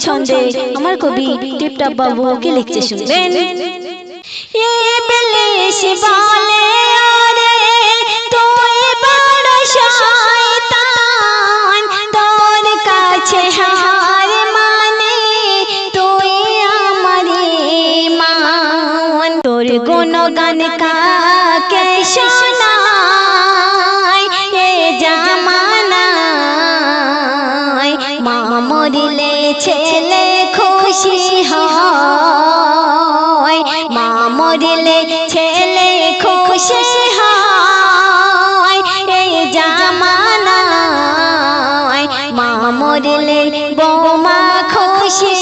ছন্দে আমার কবি টিপটাপ বাবু লিখতে শুনবেন। এ বলে ওরে মরিলে বৌমা খুশি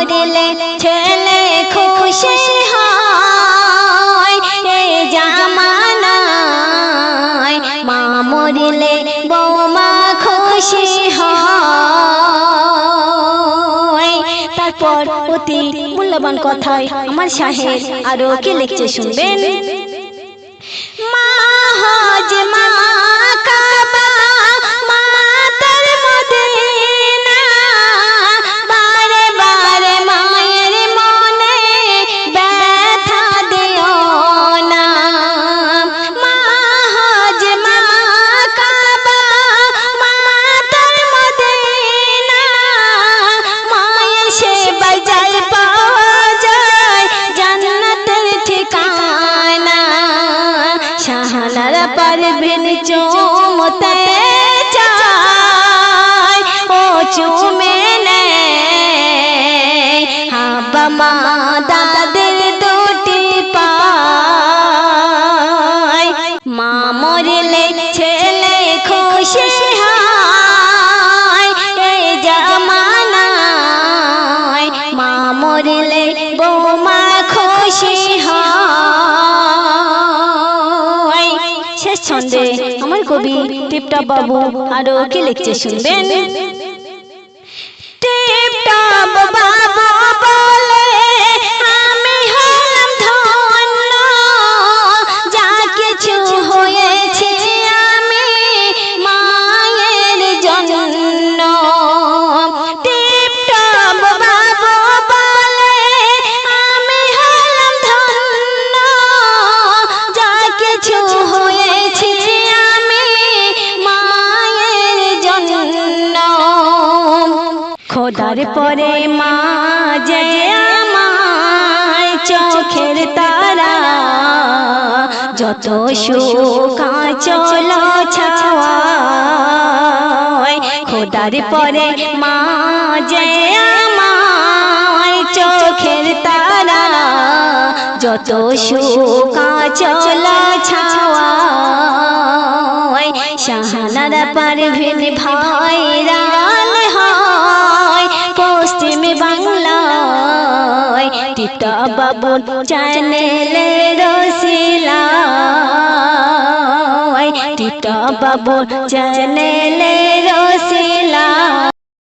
মরিলে ছেলে খুশি হয়। জামানায় মা মরিলে বৌমা খুশি হয়। তারপর অতি মূল্যবান কথায় আমার সাহেব আরও কি লিখছে শুনবেন? মা হজ মা কাবা ছন্দে আমার কবি টিপটপ বাবু আরও কি লিখছে শুনবেন? টিপটপ বাবু। খোদার পরে মা যে আমায় চোখের তারা। যত সুখা চলো ছাওয়ায় খোদার পরে মা যে আমায় চোখের তারা। যত সুখা চলো ছাওয়ায় শাহানারা পারভিন ভাইরাল বাংলায় টিটা বাবু চ্যানেলে রসিলা টিটা বাবু চ্যানেলে রসিলা